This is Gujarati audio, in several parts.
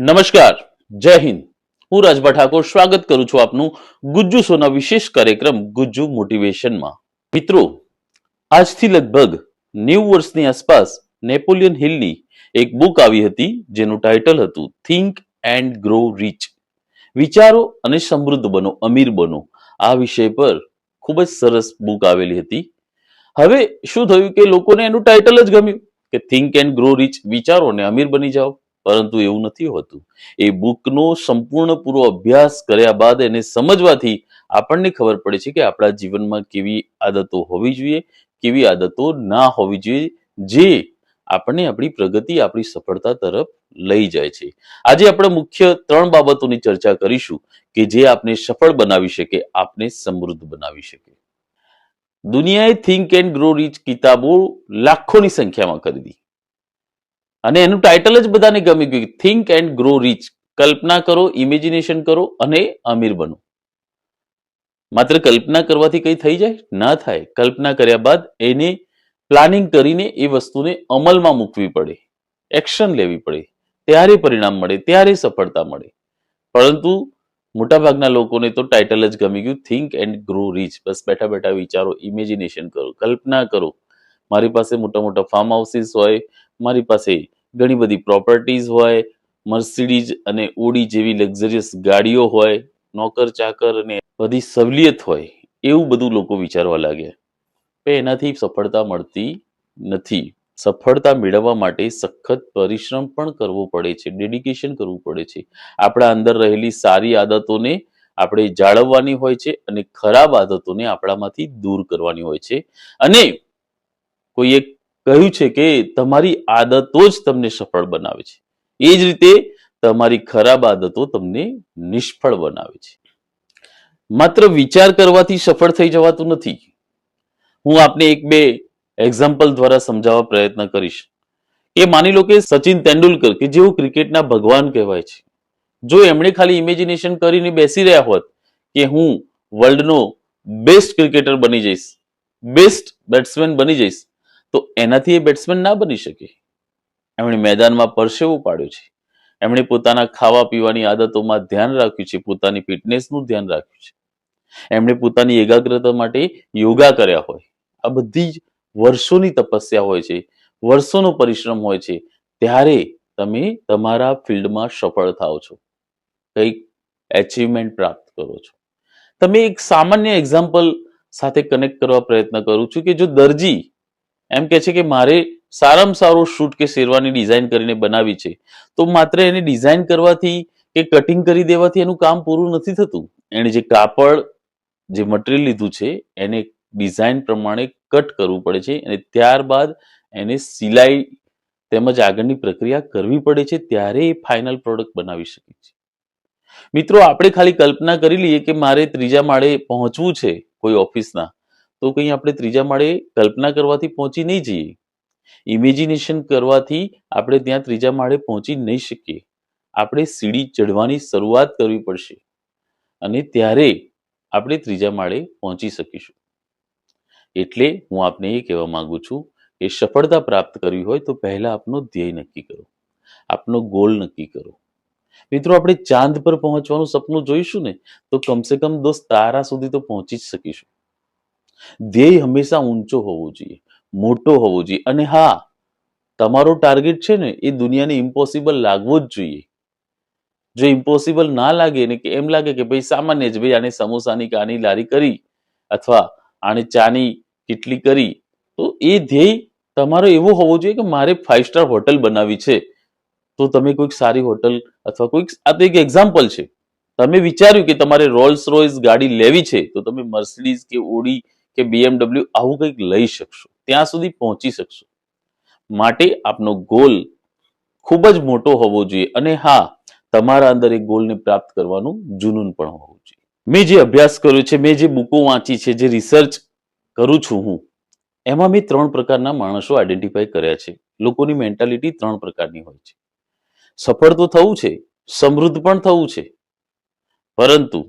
નમસ્કાર, જય હિન્દ. હું રાજભા ઠાકોર સ્વાગત કરું છું આપનું ગુજ્જુ સોના વિશેષ કાર્યક્રમ ગુજ્જુ મોટિવેશનમાં. મિત્રો, આજથી લગભગ નેવું વર્ષની આસપાસ નેપોલિયન હિલની એક બુક આવી હતી, જેનું ટાઇટલ હતું થિંક એન્ડ ગ્રો રીચ વિચારો અને સમૃદ્ધ બનો, અમીર બનો. આ વિષય પર ખૂબ જ સરસ બુક આવેલી હતી. હવે શું થયું કે લોકોને એનું ટાઇટલ જ ગમ્યું? કે થિંક એન્ડ ગ્રો રીચ વિચારો અને અમીર બની જાઓ. પરંતુ એવું નથી હોતું. એ બુકનો સંપૂર્ણ પૂરો અભ્યાસ કર્યા બાદ એને સમજવાથી આપણને ખબર પડે છે કે આપણા જીવનમાં કેવી આદતો હોવી જોઈએ, કેવી આદતો ના હોવી જોઈએ, જે આપણને આપણી પ્રગતિ, આપણી સફળતા તરફ લઈ જાય છે. આજે આપણે મુખ્ય ત્રણ બાબતોની ચર્ચા કરીશું કે જે આપને સફળ બનાવી શકે, આપને સમૃદ્ધ બનાવી શકે. દુનિયાએ થિંક એન્ડ ગ્રો રીચ કિતાબો લાખોની સંખ્યામાં ખરીદી. અને એનું ટાઇટલ જ બધાને ગમી ગયું થિંક એન્ડ ગ્રો રીચ કલ્પના કરો ઇમેજિનેશન કરો અને અમીર બનો. માત્ર કલ્પના કરવાથી કઈ થઈ જાય? ના થાય. કલ્પના કર્યા બાદ એને પ્લાનિંગ કરીને એ વસ્તુને અમલમાં મૂકવી પડે. એક્શન લેવી પડે. ત્યારે પરિણામ મળે, ત્યારે સફળતા મળે. પરંતુ મોટાભાગના લોકોને તો ટાઇટલ જ ગમી ગયું થિંક એન્ડ ગ્રો રીચ બસ બેઠા બેઠા વિચારો ઇમેજિનેશન કરો, કલ્પના કરો. મારી પાસે મોટા મોટા ફાર્મ હાઉસીસ હોય, મારી પાસે ઘણી બધી પ્રોપર્ટીઝ હોય મર્સિડીઝ અને ઓડી જેવી લક્ઝરિયસ ગાડીઓ હોય, નોકર ચાકર અને બધી સવલિયત હોય, એવું બધું લોકો વિચારવા લાગ્યા. પણ એનાથી સફળતા મળતી નથી. સફળતા મેળવવા માટે સખત પરિશ્રમ પણ કરવો પડે છે ડેડિકેશન કરવું પડે છે. આપણા અંદર રહેલી સારી આદતોને આપણે જાળવવાની હોય છે અને ખરાબ આદતોને આપણામાંથી દૂર કરવાની હોય છે. અને કોઈએ કહ્યું છે કે તમારી આદતો જ તમને સફળ બનાવે છે. એ જ રીતે તમારી ખરાબ આદતો તમને નિષ્ફળ બનાવે છે. માત્ર વિચાર કરવાથી સફળ થઈ જવાતું નથી. હું આપને એક બે એક્ઝામ્પલ દ્વારા સમજાવવા પ્રયત્ન કરીશ. એ માની લો કે સચિન તેંડુલકર કે જેઓ ક્રિકેટના ભગવાન કહેવાય છે. જો એમણે ખાલી ઇમેજિનેશન કરીને બેસી રહ્યા હોત કે હું વર્લ્ડનો બેસ્ટ ક્રિકેટર બની જઈશ બેસ્ટ બેટ્સમેન બની જઈશ તો એનાથી એ બેટ્સમેન ના બની શકે. એમણે મેદાનમાં પરસેવો પાડ્યો છે. એમણે પોતાના ખાવા પીવાની આદતોમાં ધ્યાન રાખ્યું છે, પોતાની ફિટનેસનું ધ્યાન રાખ્યું છે. એમણે પોતાની એકાગ્રતા માટે યોગા કર્યા હોય. આ બધી જ વર્ષોની તપસ્યા હોય છે, વર્ષોનો પરિશ્રમ હોય છે, ત્યારે તમે તમારા ફિલ્ડમાં સફળ થાઓ છો. કંઈક એચિવમેન્ટ પ્રાપ્ત કરો છો. તમે એક સામાન્ય એક્ઝામ્પલ સાથે કનેક્ટ કરવા પ્રયત્ન કરું છું કે જો દરજી એમ કે છે કે મારે સારામાં સારો શૂટ કે શેરવાની ડિઝાઇન કરીને બનાવી છે. તો માત્ર એને ડિઝાઇન કરવાથી કે કટિંગ કરી દેવાથી એનું કામ પૂરું નથી થતું. એણે જે કાપડ, જે મટીરિયલ લીધું છે, એને ડિઝાઇન પ્રમાણે કટ કરવું પડે છે અને ત્યારબાદ એને સિલાઈ તેમજ આગળની પ્રક્રિયા કરવી પડે છે ત્યારે એ ફાઇનલ પ્રોડક્ટ બનાવી શકે છે. મિત્રો, આપણે ખાલી કલ્પના કરી લઈએ કે મારે ત્રીજા માળે પહોંચવું છે કોઈ ઓફિસના તો કંઈ આપણે ત્રીજા માળે કલ્પના કરવાથી પહોંચી નહીં જઈએ. ઇમેજિનેશન કરવાથી આપણે ત્યાં ત્રીજા માળે પહોંચી નહીં શકીએ. આપણે સીડી ચડવાની શરૂઆત કરવી પડશે અને ત્યારે આપણે ત્રીજા માળે પહોંચી શકીશું. એટલે હું આપને એ કહેવા માંગુ છું કે સફળતા પ્રાપ્ત કરવી હોય તો પહેલા આપનો ધ્યેય નક્કી કરો. આપનો ગોલ નક્કી કરો. મિત્રો, આપણે ચાંદ પર પહોંચવાનું સપનું જોઈશું ને, તો કમસે કમ દોસ્ત તારા સુધી તો પહોંચી જ શકીશું. ધ્યેય હંમેશા ઊંચો હોવો જોઈએ, મોટો હોવો જોઈએ. અને હા, તમારો ટાર્ગેટ છે ને, એ દુનિયાને ઇમ્પોસિબલ લાગવો જ જોઈએ. જો ઇમ્પોસિબલ ના લાગે ને કે એમ લાગે કે ભાઈ સામાન્ય જ ભાઈ આને સમોસાની કાની લારી કરી અથવા આને ચાની કેટલી કરી, તો એ ધ્યેય તમારો એવો હોવો જોઈએ કે મારે ફાઇવ સ્ટાર હોટલ બનાવી છે. તો તમે કોઈક સારી હોટલ અથવા કોઈક, આ તો એક એક્ઝામ્પલ છે. તમે વિચાર્યું કે તમારે રોલ્સ રોયસ ગાડી લેવી છે, તો તમે મર્સિડીઝ કે ઓડી કે બીએમડબલ્યુ આવું કંઈક લઈ શકશો, ત્યાં સુધી પહોંચી શકશો. માટે આપનો ગોલ ખૂબ જ મોટો હોવો જોઈએ અને હા, તમારા અંદર એ ગોલને પ્રાપ્ત કરવાનું જુનૂન પણ હોવું જોઈએ. મેં જે અભ્યાસ કર્યો છે, મેં જે બુકો વાંચી છે, જે રિસર્ચ કરું છું હું, એમાં મેં ત્રણ પ્રકારના માણસો આઈડેન્ટિફાઈ કર્યા છે. લોકોની મેન્ટાલિટી ત્રણ પ્રકારની હોય છે. સફળ તો થવું છે, સમૃદ્ધ પણ થવું છે. પરંતુ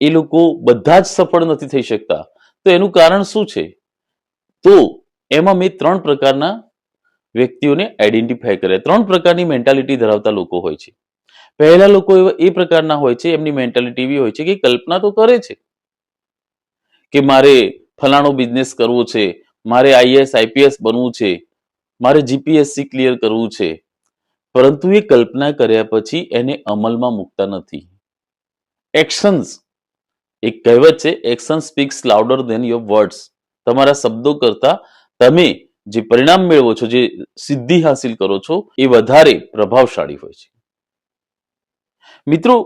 એ લોકો બધા જ સફળ નથી થઈ શકતા. તો એનું કારણ શું છે? તો એમાં મેં ત્રણ પ્રકારના વ્યક્તિઓને આઈડેન્ટિફાય કર્યા. ત્રણ પ્રકારની મેન્ટાલિટી ધરાવતા લોકો હોય છે. પહેલા લોકો એ પ્રકારના હોય છે, એમની મેન્ટાલિટી એવી હોય છે કે કલ્પના તો કરે છે. કે મારે ફલાણો બિઝનેસ કરવો છે, મારે આઈએસ આઈપીએસ બનવું છે, મારે જીપીએસસી ક્લિયર કરવું છે. પરંતુ એ કલ્પના કર્યા પછી એને અમલમાં મૂકતા નથી. એક્શન્સ એક કહેવત છે action speaks louder than your words તમારા શબ્દો કરતા તમે જે પરિણામ મેળવો છો, જે સિદ્ધિ હાસિલ કરો છો, એ વધારે પ્રભાવશાળી હોય છે. મિત્રો,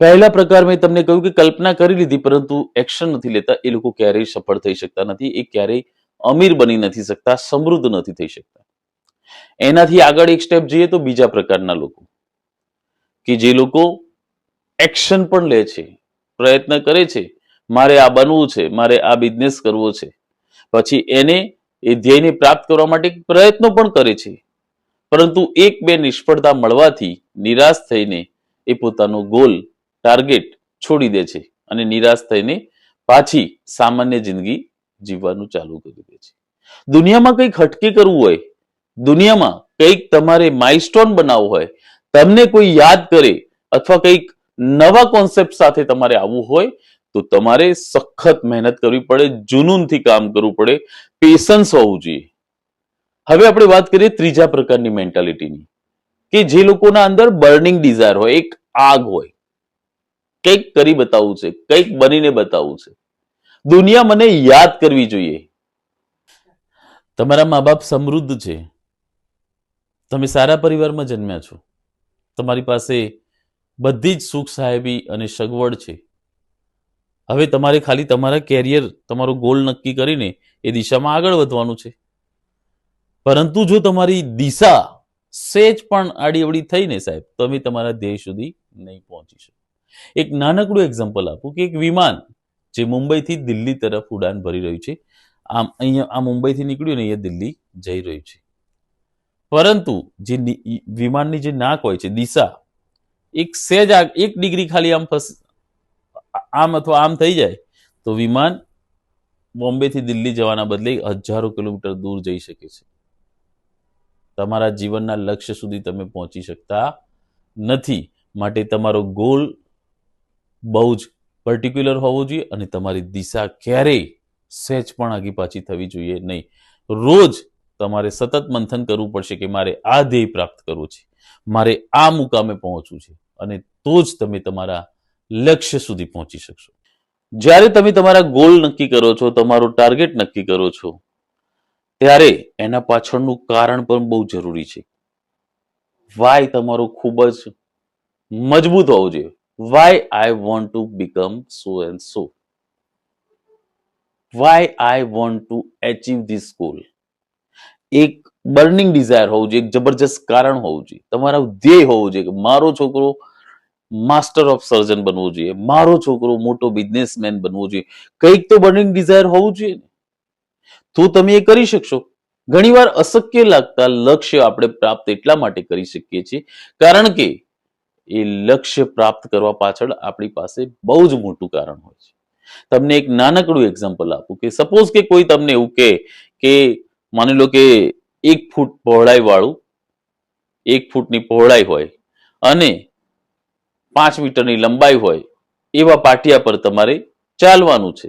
પહેલા પ્રકાર મેં તમને કહ્યું કે કલ્પના કરી લીધી, પરંતુ એક્શન નથી લેતા, એ લોકો ક્યારેય સફળ થઈ શકતા નથી, એ ક્યારેય અમીર બની નથી શકતા, સમૃદ્ધ નથી થઈ શકતા. એનાથી આગળ એક સ્ટેપ જઈએ તો બીજા પ્રકારના લોકો, કે જે લોકો એક્શન પણ લે છે પ્રયત્ન કરે છે. મારે આ બનવું છે, મારે આ બિઝનેસ કરવો છે. પછી એને એ ધ્યેયને પ્રાપ્ત કરવા માટે પ્રયત્નો પણ કરે છે. પરંતુ એક બે નિષ્ફળતા મળવાથી નિરાશ થઈને એ પોતાનો ગોલ ટાર્ગેટ છોડી દે છે અને નિરાશ થઈને પાછી સામાન્ય જિંદગી જીવવાનું ચાલુ કરી દે છે. દુનિયામાં કંઈક હટકે કરવું હોય, દુનિયામાં કંઈક તમારે માઇલસ્ટોન બનાવવું હોય, તમને કોઈ યાદ કરે અથવા કંઈક નવા કોન્સેપ્ટ સાથે તમારે આવવું હોય તો તમારે સખત મહેનત કરવી પડે, જુનૂનથી કામ કરવું પડે પેશન્સ હોવું જોઈએ. હવે આપણે વાત કરીએ ત્રીજા પ્રકારની મેન્ટાલિટીની કે જે લોકોના અંદર બર્નિંગ ડિઝાયર હોય, એક આગ હોય. કંઈક કરી બતાવવું છે, કંઈક બનીને બતાવવું છે. દુનિયા મને યાદ કરવી જોઈએ. તમારા મા બાપ સમૃદ્ધ છે. તમે સારા પરિવારમાં જન્મ્યા છો. તમારી પાસે બધી જ સુખ સાહેબી અને સગવડ છે. હવે તમારે ખાલી તમારા કેરિયર તમારો ગોલ નક્કી કરીને એ દિશામાં આગળ વધવાનું છે. પરંતુ જો તમારી દિશા સેજ પણ આડીઅવડી થઈને સાહેબ, તમે તમારા ધ્યેય સુધી નહીં પહોંચી શકો. એક નાનકડું એક્ઝામ્પલ આપું કે એક વિમાન જે મુંબઈથી દિલ્હી તરફ ઉડાન ભરી રહ્યું છે. આમ અહીંયા, આ મુંબઈથી નીકળ્યું ને અહીંયા દિલ્હી જઈ રહ્યું છે. પરંતુ જે વિમાનની જે નાક હોય છે, દિશા એક સેજ એક ડિગ્રી ખાલી આમ ફસ આમ અથવા આમ થઈ જાય, તો વિમાન બોમ્બેથી દિલ્હી જવાના બદલે હજારો કિલોમીટર દૂર જઈ શકે છે. તમારા જીવનના લક્ષ્ય સુધી તમે પહોંચી શકતા નથી. માટે તમારો ગોલ બહુ જ પર્ટિક્યુલર હોવો જોઈએ અને તમારી દિશા ક્યારેય સહેજ પણ આગી પાછી થવી જોઈએ નહીં. રોજ તમારે સતત મંથન કરવું પડશે કે મારે આ ધ્યેય પ્રાપ્ત કરવું છે. મારે આ મુકામે પહોંચવું છે. અને તો જ તમે તમારા લક્ષ્ય સુધી પહોંચી શકશો. જ્યારે તમે તમારા ગોલ નક્કી કરો છો, તમારો ટાર્ગેટ નક્કી કરો છો, ત્યારે એના પાછળનું કારણ પણ બહુ જરૂરી છે. વાય તમારો ખૂબ જ મજબૂત હોવો જોઈએ. Why I want to become so and so why I want to achieve this goal એક બર્નિંગ ડિઝાયર હોવું જોઈએ, એક જબરજસ્ત કારણ હોવું જોઈએ. તમારા ધ્યેય હોવું જોઈએ કે મારો છોકરો માસ્ટર ઓફ સર્જન બનવો જોઈએ, મારો છોકરો મોટો બિઝનેસમેન બનવો જોઈએ. કંઈક તો બર્નિંગ ડિઝાયર હોવું જોઈએ તો તમે એ કરી શકશો. ઘણીવાર અશક્ય લાગતા લક્ષ્ય આપણે પ્રાપ્ત એટલા માટે કરી શકીએ છીએ, કારણ કે એ લક્ષ્ય પ્રાપ્ત કરવા પાછળ આપણી પાસે બહુ જ મોટું કારણ હોય છે. તમને એક નાનકડું એક્ઝામ્પલ આપું કે સપોઝ કે કોઈ તમને એવું કે માની લો કે એક ફૂટ પહોળાઈ વાળું, એક ફૂટની પહોળાઈ હોય અને પાંચ મીટરની લંબાઈ હોય, એવા પાટિયા પર તમારે ચાલવાનું છે.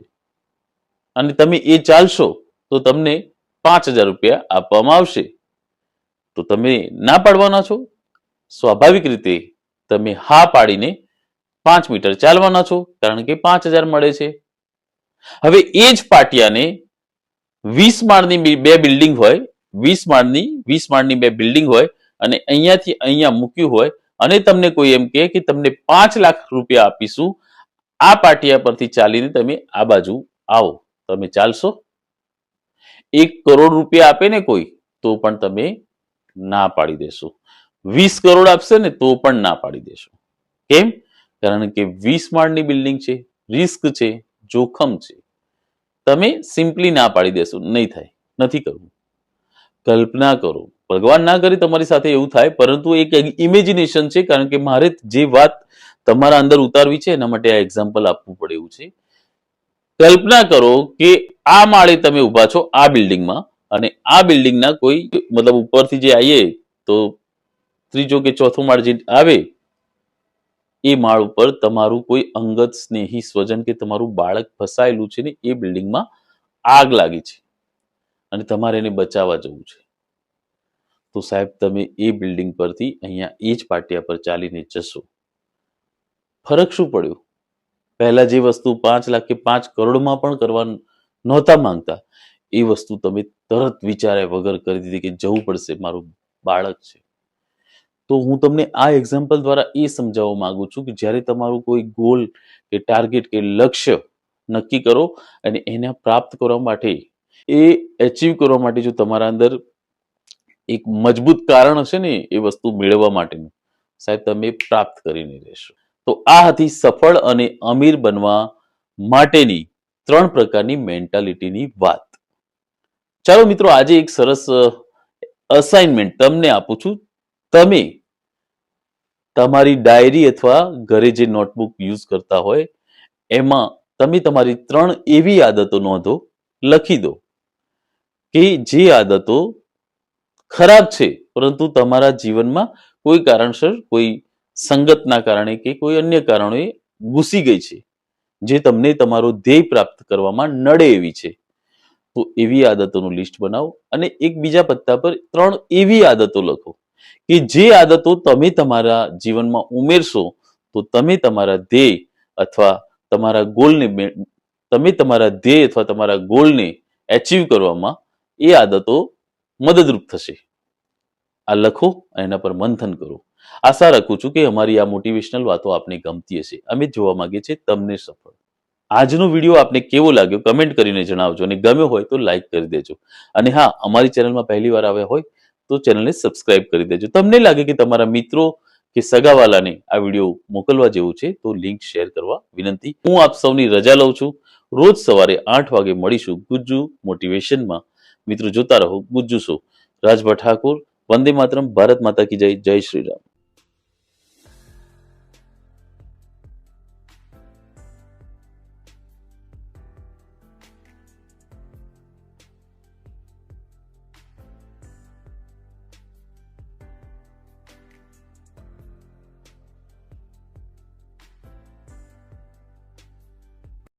અને તમે એ ચાલશો તો તમને પાંચ હજાર રૂપિયા આપવામાં આવશે. તો તમે ના પાડવાના છો? સ્વાભાવિક રીતે તમે હા પાડીને પાંચ મીટર ચાલવાના છો, કારણ કે પાંચ હજાર મળે છે. હવે એ જ પાટિયાને વીસ માળની બે બિલ્ડિંગ હોય વીસ માળની વીસ માળની બે બિલ્ડિંગ હોય અને અહીંયાથી અહીંયા મૂક્યું હોય અને તમને કોઈ એમ કહે કે તમને પાંચ લાખ રૂપિયા આપીશું, આ પાટિયા પરથી ચાલીને તમે આ બાજુ આવો, તમે ચાલશો. એક કરોડ રૂપિયા આપે ને કોઈ, તો પણ તમે ના પાડી દેશો. વીસ કરોડ આપશે ને તો પણ ના પાડી દેશો. કેમ? કારણ કે વીસ માળની બિલ્ડિંગ છે, રિસ્ક છે, જોખમ છે. તમે સિમ્પલી ના પાડી દેશો, નહીં થાય, નથી કરવું. કલ્પના કરો. ભગવાન ના કરી તમારી સાથે એવું થાય, પરંતુ એક ઇમેજિનેશન છે, કારણ કે મારે જે વાત તમારા અંદર ઉતારવી છે, એના માટે આ એક્ઝામ્પલ આપવું પડે એવું છે. કલ્પના કરો કે આ માળે તમે ઊભા છો, આ બિલ્ડિંગમાં, અને આ બિલ્ડિંગના કોઈ, મતલબ ઉપરથી જે આવીએ તો ત્રીજો કે ચોથો માળ જે આવે, એ માળ ઉપર તમારું કોઈ અંગત સ્નેહી સ્વજન કે તમારું બાળક ફસાયેલું છે ને એ બિલ્ડિંગમાં આગ લાગી છે. અને તમારે એને બચાવવા જવું છે. તો સાહેબ, તમે એ બિલ્ડિંગ પરથી અહીંયા એ જ પાટિયા પર ચાલીને જશો. ફરક શું પડ્યો? પહેલાં જે વસ્તુ પાંચ લાખ કે પાંચ કરોડમાં પણ કરવા નહોતા માંગતા, એ વસ્તુ તમે તરત વિચાર્યા વગર કરી દીધી કે જવું પડશે, મારું બાળક છે. તો હું તમને આ એક્ઝામ્પલ દ્વારા એ સમજાવવા માંગુ છું કે જ્યારે તમારું કોઈ ગોલ કે ટાર્ગેટ કે લક્ષ્ય નક્કી કરો અને એને પ્રાપ્ત કરવા માટે એ એચીવ કરવા માટે જો તમારા અંદર એક મજબૂત કારણ હશે ને એ વસ્તુ મેળવવા માટેનું, સાહેબ તમે પ્રાપ્ત કરીને રહેશો. તો આ હતી સફળ અને અમીર બનવા માટેની ત્રણ પ્રકારની મેન્ટાલિટીની વાત. ચાલો મિત્રો, આજે એક સરસ અસાઇનમેન્ટ તમને આપું છું. તમે તમારી ડાયરી અથવા ઘરે જે નોટબુક યુઝ કરતા હોય, એમાં તમે તમારી ત્રણ એવી આદતો નોંધો, લખી દો. કે જે આદતો ખરાબ છે, પરંતુ તમારા જીવનમાં કોઈ કારણસર, કોઈ સંગતના કારણે કે કોઈ અન્ય કારણોએ ઘૂસી ગઈ છે, જે તમને તમારો ધ્યેય પ્રાપ્ત કરવામાં નડે એવી છે. તો એવી આદતોનું લિસ્ટ બનાવો અને એક બીજા પત્તા પર ત્રણ એવી આદતો લખો કે જે આદતો તમે તમારા જીવનમાં ઉમેરશો, તો તમે તમારા ધ્યેય અથવા તમારા ગોલને તમે તમારા ધ્યેય અથવા તમારા ગોલને એચીવ કરવામાં એ આદતો મદદરૂપ થશે. આ લખો અને એના પર મંથન કરો. આશા રાખું છું કે અમારી આ મોટિવેશનલ વાતો આપને ગમતી હશે. અમે જોવા માંગીએ છીએ તમને સફળ. આજનો વીડિયો આપને કેવો લાગ્યો કમેન્ટ કરીને જણાવજો અને ગમ્યો હોય તો લાઈક કરી દેજો. અને હા, અમારી ચેનલમાં પહેલી વાર આવ્યા હોય તો ચેનલને સબસ્ક્રાઇબ કરી દેજો. તમને લાગે કે તમારા મિત્રો કે સગાવાલાને આ વીડિયો મોકલવા જેવું છે તો લિંક શેર કરવા વિનંતી. હું આપ સૌની રજા લઉં છું. રોજ સવારે આઠ વાગે મળીશું ગુજ્જુ મોટિવેશનમાં મિત્રો જોતા રહો, ગુજ્જુ શો રાજભા ઠાકુર, વંદે માતરમ, ભારત માતા કી જય જય શ્રી રામ.